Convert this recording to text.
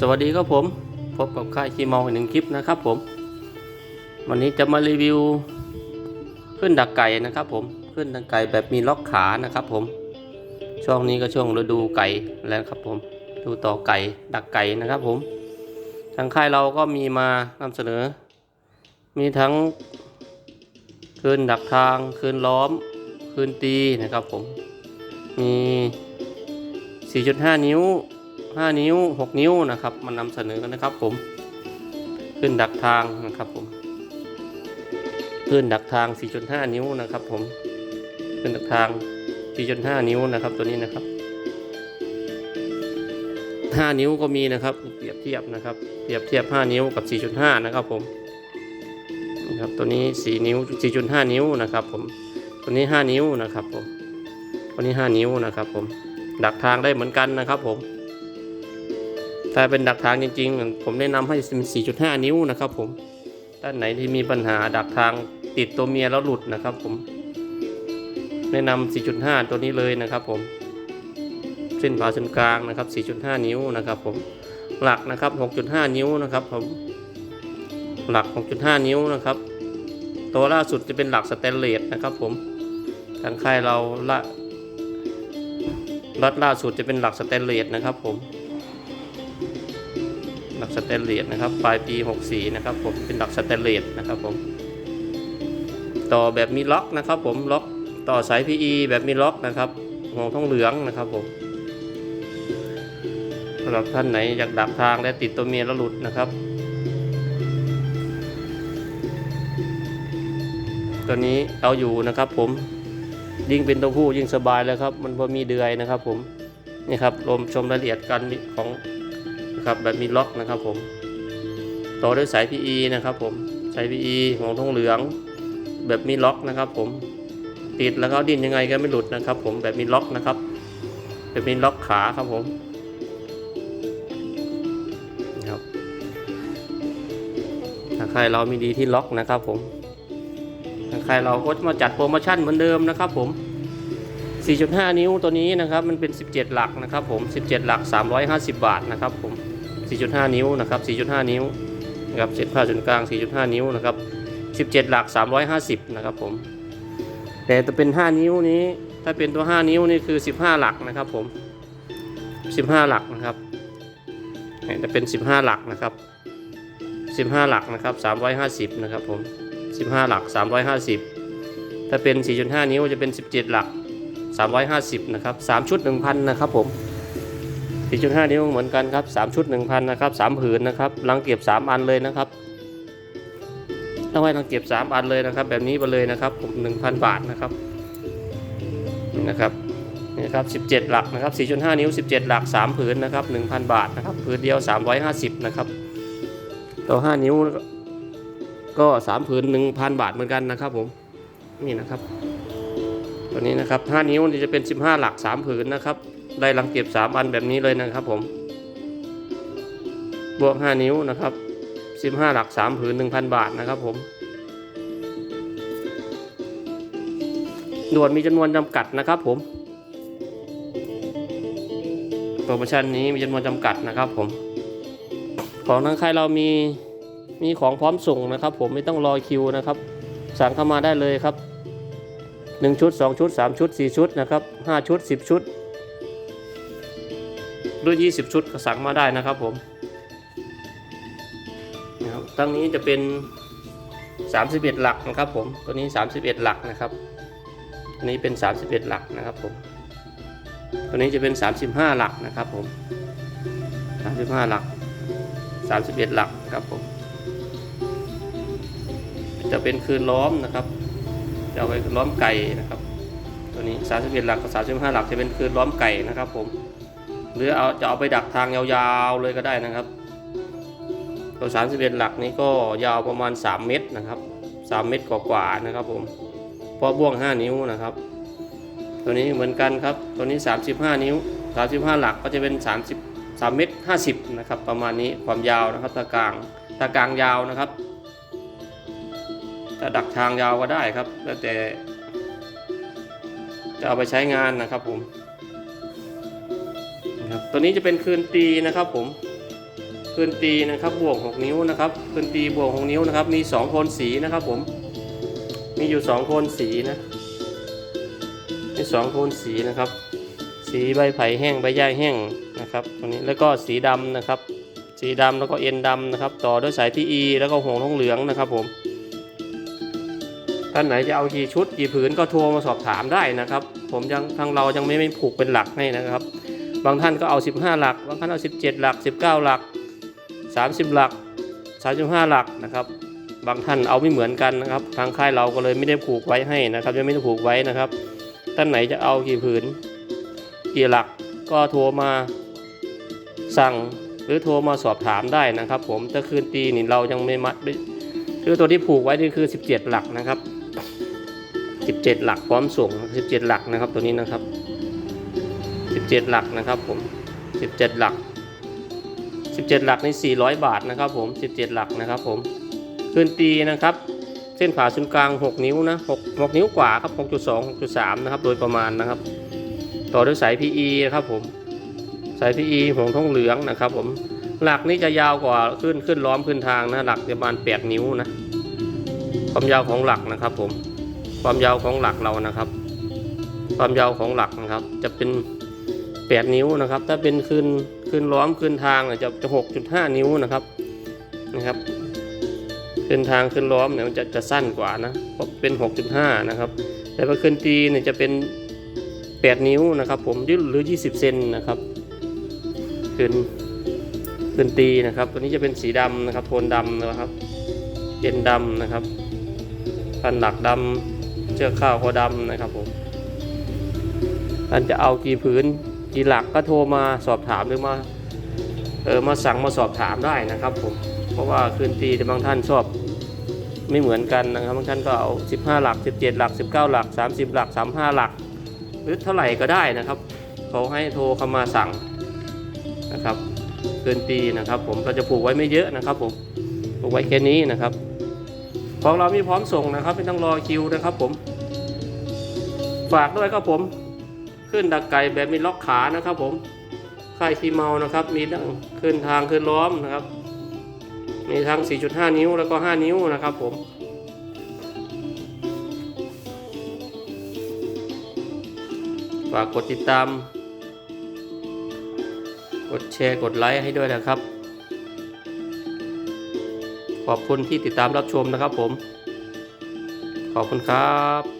สวัสดีครับผม พบกับค่ายคีเมาอีกหนึ่งคลิปนะครับผม วันนี้จะมารีวิว ขึ้นดักไก่นะครับผมขึ้นดักไก่แบบมีล็อกขานะครับผม ช่วงนี้ก็ช่วงฤดูไก่แล้วครับผม ดูต่อไก่ดักไก่นะครับผม ทางค่ายเราก็มีมานำเสนอ มีทั้งคืนดักทางคืนล้อมคืนตีนะครับผม มี 4.5 นิ้ว 5 นิ้ว 6 นิ้วนะครับมานำเสนอกันนะครับผมขึ้นดักทางนะครับผมขึ้นดักทาง 4.5 นิ้วนะครับผมขึ้นดักทาง 4.5 นิ้วนะครับตัวนี้นะครับ 5 นิ้วก็มีนะครับเปรียบเทียบนะครับ เปรียบเทียบ 5 นิ้วกับ 4.5 นะครับผมนะครับตัวนี้ 4 นิ้ว 4.5 นิ้วนะครับผมตัวนี้ 5 นิ้วนะครับผมตัวนี้ 5 นิ้วนะครับผมดักทางได้เหมือนกันนะครับผม ถ้าเป็นดักทางจริงๆ ผมแนะนำให้เป็น4.5 นิ้วนะครับ ผมด้านไหนที่มีปัญหาดักทางติดตัวเมียแล้วหลุดนะครับ ผม แนะนำ4.5 ตัวนี้เลยนะครับ ผม เส้นผ่าศูนย์กลางนะครับ 4.5 นิ้วนะครับ ผม หลักนะครับ 6.5 นิ้วนะครับ ผม หลัก 6.5 นิ้วนะครับ ตัวล่าสุดจะเป็นหลักสแตนเลสนะครับ ผมทางค่ายเราละรัดล่าสุดจะเป็นหลักสแตนเลสนะครับ ผมักสแตนเลสนะครับปลายปี 64 นะครับผมเป็นหลักสแตนเลสนะครับผมต่อแบบมีล็อกนะครับผมล็อกต่อสาย PE แบบมีล็อกนะครับหัวทองเหลืองนะครับผมสำหรับท่านไหนอยากดักทางและติดตัวเมียแล้วหลุดนะครับตัวนี้เอาอยู่นะครับผมยิ่งเป็นตัวผู้ยิ่งสบายเลยครับ มันพอมีเดือยนะครับผมนี่ครับรวมชมรายละเอียดการของ นะครับ แบบมีล็อกนะครับผม ต่อด้วยสาย PE นะครับผม สาย PE ของทองเหลือง แบบมีล็อกนะครับ ผม ติดแล้วก็ดิ้นยังไงก็ไม่หลุดนะครับ ผม แบบมีล็อกนะครับ แบบมีล็อกขาครับผมนะครับถ้าใครเรามีดีที่ล็อกนะครับ ผมทาใครเราก็มาจัดโปรโมชั่นเหมือนเดิมนะครับ ผม4.5 นิ้วตัวนี้นะครับ มันเป็น 17 หลักนะครับผม 17 หลัก 350 บาทนะครับผม 4.5 นิ้วนะครับ 4.5 นิ้วนะครับเศษผ้าศูนย์กลาง 4.5 นิ้วนะครับ 17 หลัก 350 นะครับผม แต่ตัวเป็น 5 นิ้วนี้ ถ้าเป็นตัว 5 นิ้วนี่คือ 15 หลักนะครับผม 15 หลักนะครับจะเป็น 15 หลักนะครับ 15 หลักนะครับ 350 นะครับผม 15 หลัก 350 ถ้าเป็น 4.5 นิ้วจะเป็น 17 หลัก 350 นะครับ 3 ชุด 1,000 นะครับผม 4.5 นิ้วเหมือนกันครับ 3 ชุด 1,000 นะครับ 3 ผืนนะครับรังเก็บ 3 อันเลยนะครับต้องให้รังเก็บ 3 อันเลยนะครับ แบบนี้ไปเลยนะครับผม1,000 บาทนะครับนี่นะครับนี่ครับ17 หลักนะครับ 4.5 นิ้ว 17 หลัก 3 ผืนนะครับ 1,000 บาทนะครับผืนเดียว 350 นะครับ ต่อ 5 นิ้วก็สามผืนหนึ่งพันบาทเหมือนกันนะครับผมนี่นะครับ ตัวนี้นะครับห้านิ้วนี่จะเป็นสิบห้าหลักสามผืนนะครับ ได้รังเก็บสามอันแบบนี้เลยนะครับผม บวกห้านิ้วนะครับสิบห้าหลักสามผืนหนึ่งพันบาทนะครับผมด่วนมีจำนวนจำกัดนะครับผมโปรโมชั่นนี้มีจำนวนจำกัดนะครับผม ของทางค่ายเรามีมีของพร้อมส่งนะครับ ผมไม่ต้องรอคิวนะครับ สั่งเข้ามาได้เลยครับ 1 ชุด 2 ชุด 3 ชุด 4 ชุดนะครับ 5 ชุด 10 ชุด ด้วย20 ชุดก็สั่งมาได้นะครับผมนะครับตั้งนี้จะเป็น 31 หลักนะครับผมตัวนี้ 31 หลักนะครับตัวนี้เป็น 31 หลักนะครับผมตัวนี้จะเป็น 35 หลักนะครับผม 35 หลัก 31 หลักนะครับผม จะเป็นคืนล้อมนะครับ จะเอาไปล้อมไก่นะครับ ตัวนี้ 31 หลักกับ 35 หลักจะเป็นคืนล้อมไก่นะครับผม หรือเอาจะเอาไปดักทางยาวๆเลยก็ได้นะครับตัว31 หลักนี้ก็ยาวประมาณ 3 เมตรนะครับ 3 เมตรกว่าๆนะครับผมเพราะบ่วง 5 นิ้วนะครับ ตัวนี้เหมือนกันครับ ตัวนี้ 35 นิ้ว 35 หลักก็จะเป็น 30 3 เมตร 50 นะครับ ประมาณนี้ความยาวนะครับตะกลางตะกลางยาวนะครับถ้าดักทางยาวก็ได้ครับ แล้วแต่จะเอาไปใช้งานนะครับผม นะครับตัวนี้จะเป็นคืนตีนะครับผมคืนตีนะครับบวก 6 นิ้วนะครับคืนตีบวก 6 นิ้วนะครับมี2โทนสีนะครับผมมีอยู่2โทนสีนะมี2โทนสีนะครับ สีใบไผ่แห้งใบหญ้าแห้งนะครับตรงนี้แล้วก็สีดำนะครับ สีดำแล้วก็เอ็นดำนะครับ ต่อด้วยสายพีอีแล้วก็ห่วงทองเหลืองนะครับผมท่านไหนจะเอากี่ชุดกี่ผืนก็โทรมาสอบถามได้นะครับ ผมยังทางเรายังไม่ไม่ผูกเป็นหลักให้นะครับ บางท่านก็เอา 15 หลัก บางท่านเอา 17 หลัก 19 หลัก 30 หลัก 35 หลักนะครับ บางท่านเอาไม่เหมือนกันนะครับ ทางค่ายเราก็เลยไม่ได้ผูกไว้ให้นะครับยังไม่ได้ผูกไว้นะครับ ท่านไหนจะเอากี่ผืน กี่หลักก็โทรมาสั่งหรือโทรมาสอบถามได้นะครับ ผมถ้าคืนตีนี่เรายังไม่มัดคือตัวที่ผูกไว้นี่คือ 17 หลักนะครับ 17 หลักพร้อมส่ง 17 หลักนะครับตัวนี้นะครับ 17 หลักนะครับผม 17 หลัก 17 หลักใน400 บาทนะครับผม 17 หลักนะครับผมคืนตีนะครับ เส้นผ่าศูนย์กลาง 6 นิ้วนะ6 6นิ้วกว่าครับ 6.2 6.3 นะครับ โดยประมาณนะครับ ต่อด้วยสาย PE นะครับผม สาย PE ห่วงทองเหลืองนะครับผม หลักนี่จะยาวกว่าขึ้นขึ้นล้อมขึ้นทางนะหลักประมาณ 8 นิ้วนะ ความยาวของหลักนะครับผม ความยาวของหลักเรานะครับความยาวของหลักนะครับ จะเป็น 8 นิ้วนะครับ ถ้าเป็นขึ้นขึ้นล้อมขึ้นทางเนี่ยจะจะ6.5นิ้วนะครับนะครับขึ้นทางขึ้นล้อมเนี่ยมันจะจะสั้นกว่านะเพราะเป็น 6.5 นะครับ แต่พอขึ้นตีเนี่ยจะเป็น 8 นิ้วนะครับ ผมยืดหรือ 20 เซนนะครับขึ้นขึ้นตีนะครับ ตัวนี้จะเป็นสีดำนะครับโทนดำนะครับเย็นดำนะครับพันหลักดำเชือกข้าวคอดำนะครับผมท่านจะเอากี่ผืน กี่หลักก็โทรมาสอบถามหรือมาเออมาสั่งมาสอบถามได้นะครับผมเพราะว่าคืนตีบางท่านชอบไม่เหมือนกันนะครับบางท่านก็เอา 15 หลัก 17 หลัก 19 หลัก 30 หลัก 35 หลัก หรือเท่าไหร่ก็ได้นะครับเขาให้โทรเข้ามาสั่งนะครับคืนตีนะครับ ผมเราจะผูกไว้ไม่เยอะนะครับ ผมผูกไว้แค่นี้นะครับของเรามีพร้อมส่งนะครับไม่ต้องรอคิวนะครับ ผม ฝากด้วยครับผม ขึ้นดักไก่แบบมีล็อกขานะครับผมค่ายทีเมานะครับ มีทั้งขึ้นทางขึ้นล้อมนะครับ มีทั้ง 4.5 นิ้วแล้วก็ 5 นิ้วนะครับผมฝากกดติดตาม กดแชร์กดไลค์ให้ด้วยนะครับ ขอบคุณที่ติดตามรับชมนะครับผม ขอบคุณครับ